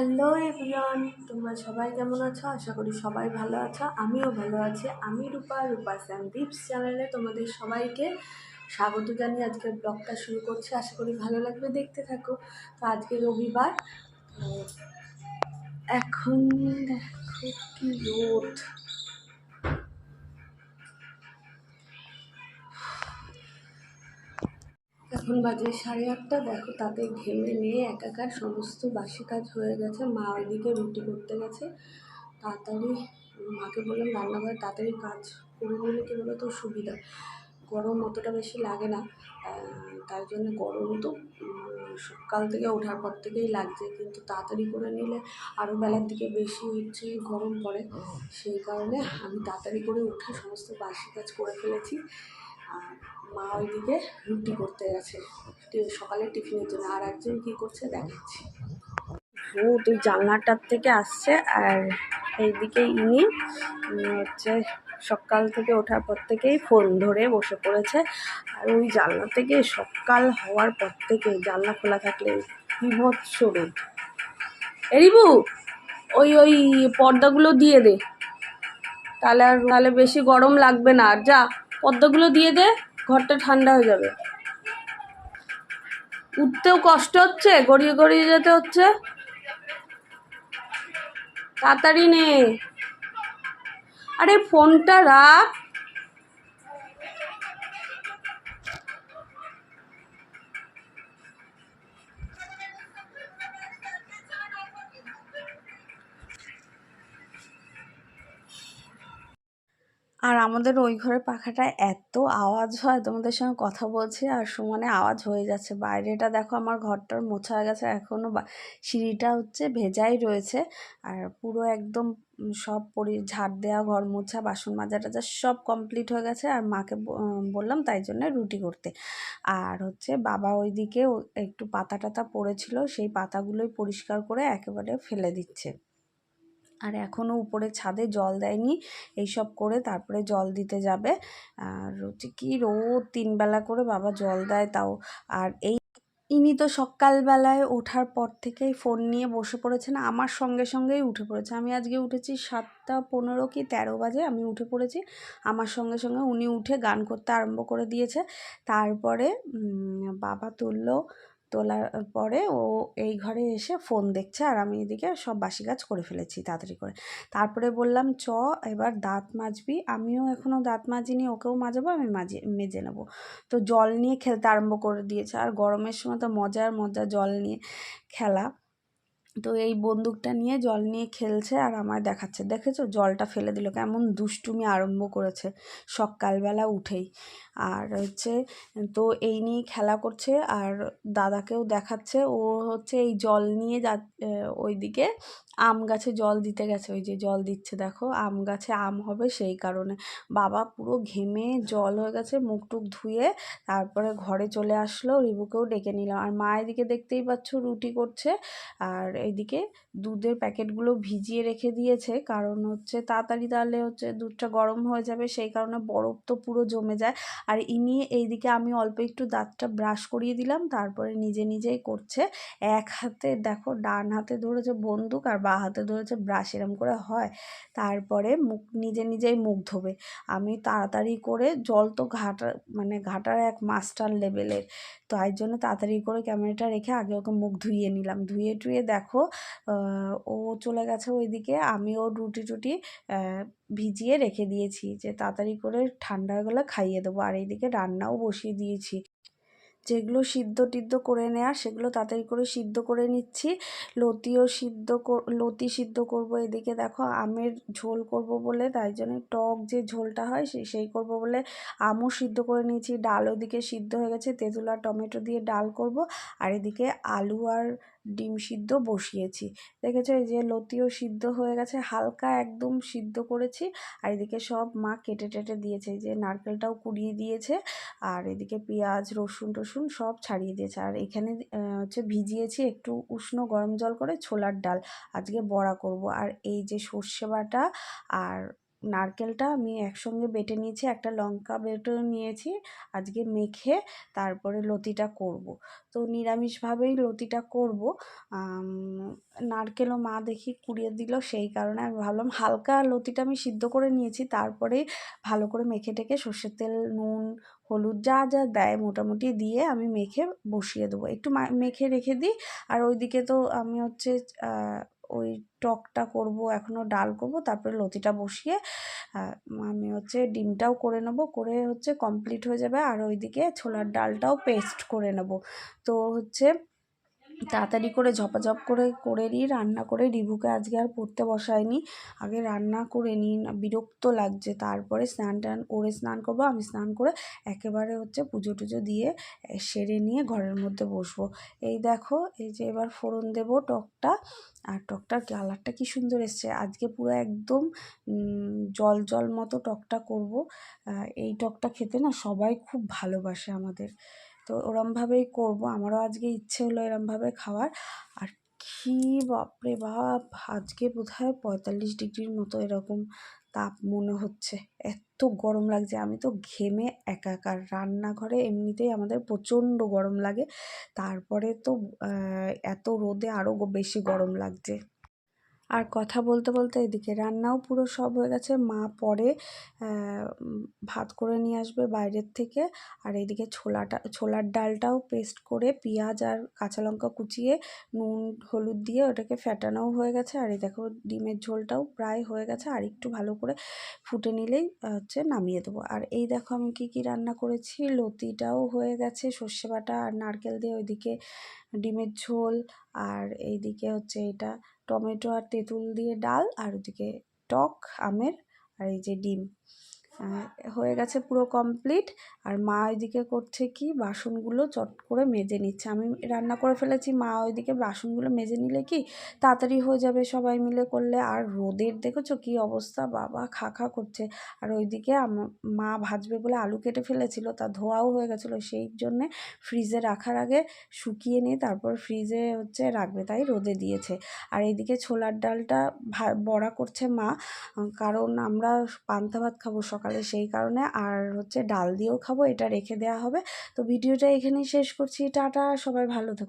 Hello everyone তোমরা সবাই কেমন আছো? আশা করি সবাই ভালো আছো। আমিও ভালো আছি। আমি রূপা রূপা স্যান্ডিপস চ্যানেলে তোমাদের সবাইকে স্বাগত জানিয়ে আজকের ব্লগটা শুরু করছি। আশা করি ভালো লাগবে, দেখতে থাকো। তো আজকে রবিবার। এখন দেখো কি রোদ। এখন বাজে সাড়ে আটটা দেখো তাতে ঘেমে নিয়ে একাকার সমস্ত বাসি কাজ হয়ে গেছে মা ওইদিকে রুটি করতে গেছে। তাড়াতাড়ি মাকে বললাম রান্নাঘরে তাড়াতাড়ি কাজ করে নিলে কী বলো তো সুবিধা গরম অতটা বেশি লাগে না। তাই জন্য গরম তো সকাল থেকে ওঠার পর থেকেই লাগছে কিন্তু তাড়াতাড়ি করে নিলে আরও বেলার দিকে বেশি হচ্ছে গরম পড়ে। সেই কারণে আমি তাড়াতাড়ি করে উঠে সমস্ত বাসি কাজ করে ফেলেছি। আর মা ওইদিকে রুটি করতে গেছে। সকালে টিফিনের জন্য আর একজন কী করছে দেখাচ্ছি। ও ওই জানলাটার থেকে আসছে আর এইদিকে ইনি হচ্ছে সকাল থেকে ওঠার পর থেকেই ফোন ধরে বসে পড়েছে। আর ওই জানলা থেকে সকাল হওয়ার পর থেকে জানলা খোলা থাকলে বিভৎস রোদ। এরিবু ওই ওই পর্দাগুলো দিয়ে দে। তাহলে আর, তাহলে বেশি গরম লাগবে না। আর যা, পর্দাগুলো দিয়ে দে। ঘরটা ঠান্ডা হয়ে যাবে। উঠতেও কষ্ট হচ্ছে, গড়িয়ে গড়িয়ে যেতে হচ্ছে। তাড়াতাড়ি নে। আরে ফোনটা রাখ। আর আমাদের ওই ঘরের পাখাটা এত আওয়াজ হয়, তোমাদের সঙ্গে কথা বলছি আর সমানে আওয়াজ হয়ে যাচ্ছে। বাইরেটা দেখো আমার ঘরটার মোছা গেছে এখনও বা, সিঁড়িটা হচ্ছে ভেজাই রয়েছে আর পুরো একদম সব পরি, ঝাড় দেওয়া, ঘর মোছা, বাসন মাজা টাজা সব কমপ্লিট হয়ে গেছে আর মাকে বললাম তাই জন্য রুটি করতে। আর হচ্ছে বাবা ওইদিকে একটু পাতা টাতা পড়েছিল, সেই পাতাগুলোই পরিষ্কার করে একেবারে ফেলে দিচ্ছে। আর এখনও উপরে ছাদে জল দেয়নি। এইসব করে তারপরে জল দিতে যাবে। আর হচ্ছে কি রোদ তিনবেলা করে বাবা জল দেয় তাও। আর এই ইনি তো সকালবেলায় ওঠার পর থেকেই ফোন নিয়ে বসে পড়েছেন, আমার সঙ্গে সঙ্গেই উঠে পড়েছে। আমি আজকে উঠেছি সাতটা পনেরো কি তেরো বাজে, আমি উঠে পড়েছি। আমার সঙ্গে সঙ্গে উনি উঠে গান করতে আরম্ভ করে দিয়েছে। তারপরে বাবা তুললো তোলার পরে ও এই ঘরে এসে ফোন দেখছে আর আমি এদিকে সব বাসি কাজ করে ফেলেছি তাড়াতাড়ি করে। তারপরে বললাম, চ, এবার দাঁত মাজবি। আমিও এখনও দাঁত মাজিনি, ওকেও মাজাবো, আমি মাজি, মেজে নেব। তো জল নিয়ে খেলতে আরম্ভ করে দিয়েছে। আর গরমের সময় তো মজার মজা জল নিয়ে খেলা। তো এই বন্দুকটা নিয়ে জল নিয়ে খেলছে আর আমায় দেখাচ্ছে। দেখেছ? জলটা ফেলে দিল। কেমন দুষ্টুমি আরম্ভ করেছে। সকালবেলা উঠেই। আর হচ্ছে, তো এই নিয়ে খেলা করছে আর দাদাকেও দেখাচ্ছে। ও হচ্ছে এই জল নিয়ে যা ওইদিকে আম গাছে জল দিতে গেছে। ওই যে জল দিচ্ছে, দেখো। আম গাছে আম হবে সেই কারণে। বাবা পুরো ঘেমে জল হয়ে গেছে, মুখ টুক ধুয়ে তারপরে ঘরে চলে আসলো। রিবুকেও ডেকে নিলাম আর মা এদিকে দেখতেই পাচ্ছ, রুটি করছে। আর এইদিকে দুধের প্যাকেটগুলো ভিজিয়ে রেখে দিয়েছে। কারণ হচ্ছে তাড়াতাড়ি তাহলে হচ্ছে দুধটা গরম হয়ে যাবে, সেই কারণে বরফ তো পুরো জমে যায়। আর ইনি এইদিকে আমি অল্প একটু দাঁতটা ব্রাশ করিয়ে দিলাম, তারপরে নিজে নিজেই করছে। এক হাতে দেখো ডান হাতে ধরেছে বন্দুক আর বাঁ হাতে ধরেছে ব্রাশ, এরম করে হয়। তারপরে মুখ নিজে নিজেই মুখ ধোবে। আমি তাড়াতাড়ি করে জল তো ঘাটা মানে ঘাটার এক মাস্টার লেভেলের। তাই জন্য তাড়াতাড়ি করে ক্যামেরাটা রেখে আগে ওকে মুখ ধুইয়ে নিলাম। ধুয়ে টুয়ে দেখো আহ, ও চলে গেছে ওইদিকে। আমি আমিও রুটি টুটি ভিজিয়ে রেখে দিয়েছি। যে তাড়াতাড়ি করে ঠান্ডা হয়ে গেলে খাইয়ে দেবো। আর এইদিকে রান্নাও বসিয়ে দিয়েছি। যেগুলো সিদ্ধ টিদ্ধ করে নেওয়া সেগুলো তাড়াতাড়ি করে সিদ্ধ করে নিচ্ছি। লতিও সিদ্ধ লতি সিদ্ধ করব এদিকে দেখো, আমের ঝোল করব বলে, তাই জন্য টক যে ঝোলটা হয় সেই সেই করব বলে আমও সিদ্ধ করে নিয়েছি। ডাল ওদিকে সিদ্ধ হয়ে গেছে, তেঁতুল টমেটো দিয়ে ডাল করব। আর এদিকে আলু আর ডিম সিদ্ধ বসিয়েছি। দেখেছ এই যে লতিও সিদ্ধ হয়ে গেছে, হালকা একদম সিদ্ধ করেছি। আর এদিকে সব মা কেটে টেটে দিয়েছে যে নারকেলটাও কুড়িয়ে দিয়েছে। আর এদিকে পেঁয়াজ রসুন টসুন সব ছাড়িয়ে দিয়েছে। আর এখানে হচ্ছে ভিজিয়েছি একটু উষ্ণ গরম জল করে ছোলার ডাল। আজকে বড়া করব। আর এই যে সর্ষে বাটা আর নারকেলটা আমি একসঙ্গে বেটে নিয়েছি, একটা লঙ্কা বেটে নিয়েছি, আজকে মেখে তারপরে লতিটা করব। তো নিরামিষভাবেই লতিটা করব। নারকেলও মা দেখি কুড়িয়ে দিল, সেই কারণে আমি ভাবলাম হালকা লতিটা আমি সিদ্ধ করে নিয়েছি তারপরেই ভালো করে মেখে টেকে সর্ষের তেল, নুন, হলুদ যা যা দেয় মোটামুটি দিয়ে আমি মেখে বসিয়ে দেবো। একটু মেখে রেখে দিই, আর ওইদিকে তো আমি হচ্ছে ওই টকটা করব, এখনও ডাল করব, তারপরে লতিটা বসিয়ে আমি হচ্ছে ডিমটাও করে নেব, করে হচ্ছে কমপ্লিট হয়ে যাবে। আর ওইদিকে ছোলার ডালটাও পেস্ট করে নেব। তো হচ্ছে তাড়াতাড়ি করে ঝপাঝপ করে করে নিই। রান্না করে রিভুকে আজকে আর পড়তে বসায়নি আগে রান্না করে নিই বিরক্ত লাগছে। তারপরে স্নান টান করে স্নান করব। আমি স্নান করে একেবারে হচ্ছে পুজো টুজো দিয়ে সেরে নিয়ে ঘরের মধ্যে বসবো। এই দেখো, এই যে এবার ফোড়ন দেবো টকটা। আর টকটার কালারটা কি সুন্দর এসছে। আজকে পুরো একদম জল জল মতো টকটা করব। এই টকটা খেতে না সবাই খুব ভালোবাসে আমাদের। তো ওরমভাবেই করব। আমারও আজকে ইচ্ছে হলো এরমভাবে খাওয়ার। আর কি বাপরে বাপ! আজকে বোধ হয় পঁয়তাল্লিশ ডিগ্রির মতো এরকম তাপ মনে হচ্ছে। এত গরম লাগছে। আমি তো ঘেমে একাকার। রান্নাঘরে এমনিতেই আমাদের প্রচণ্ড গরম লাগে। তারপরে তো এত রোদে আরও বেশি গরম লাগছে। আর কথা বলতে বলতে এদিকে রান্নাও পুরো সব হয়ে গেছে। মা পরে ভাত করে নিয়ে আসবে বাইরের থেকে। আর এদিকে ছোলাটা, ছোলার ডালটাও পেস্ট করে পেঁয়াজ আর কাঁচা লঙ্কা কুচিয়ে, নুন, হলুদ দিয়ে ওটাকে ফ্যাটানোও হয়ে গেছে। আর এই দেখো ডিমের ঝোলটাও প্রায় হয়ে গেছে। আর একটু ভালো করে ফুটে নিলেই হচ্ছে নামিয়ে দেবো। আর এই দেখো আমি কি কি রান্না করেছি। লতিটাও হয়ে গেছে, সর্ষে বাটা আর নারকেল দিয়ে ওইদিকে ডিমের ঝোল। আর এইদিকে হচ্ছে এটা টমেটো আর তেঁতুল দিয়ে ডাল আর ওদিকে টক আমের আর এই যে ডিম। হয়ে গেছে পুরো কমপ্লিট আর মা ওইদিকে করছে কি? বাসনগুলো চট করে মেজে নিচ্ছে। আমি রান্না করে ফেলেছি, মা ওইদিকে বাসনগুলো মেজে নিলে কি তাড়াতাড়ি হয়ে যাবে সবাই মিলে করলে। আর রোদের দেখেছ কি অবস্থা? বাবা খা খা করছে। আর ওইদিকে মা ভাজবে বলে আলু কেটে ফেলেছিল, তা ধোয়াও হয়ে গেছিল। সেই জন্যে ফ্রিজে রাখার আগে শুকিয়ে নিয়ে তারপর ফ্রিজে হচ্ছে রাখবে, তাই রোদে দিয়েছে। আর এইদিকে ছোলার ডালটা বড়া করছে মা। কারণ আমরা পান্তা ভাত খাব সকালে সেই কারণে আর হচ্ছে ডাল দিয়েও খাব, এটা রেখে দেওয়া হবে। তো ভিডিওটা এখানেই শেষ করছি, টাটা, সবাই ভালো থেকো।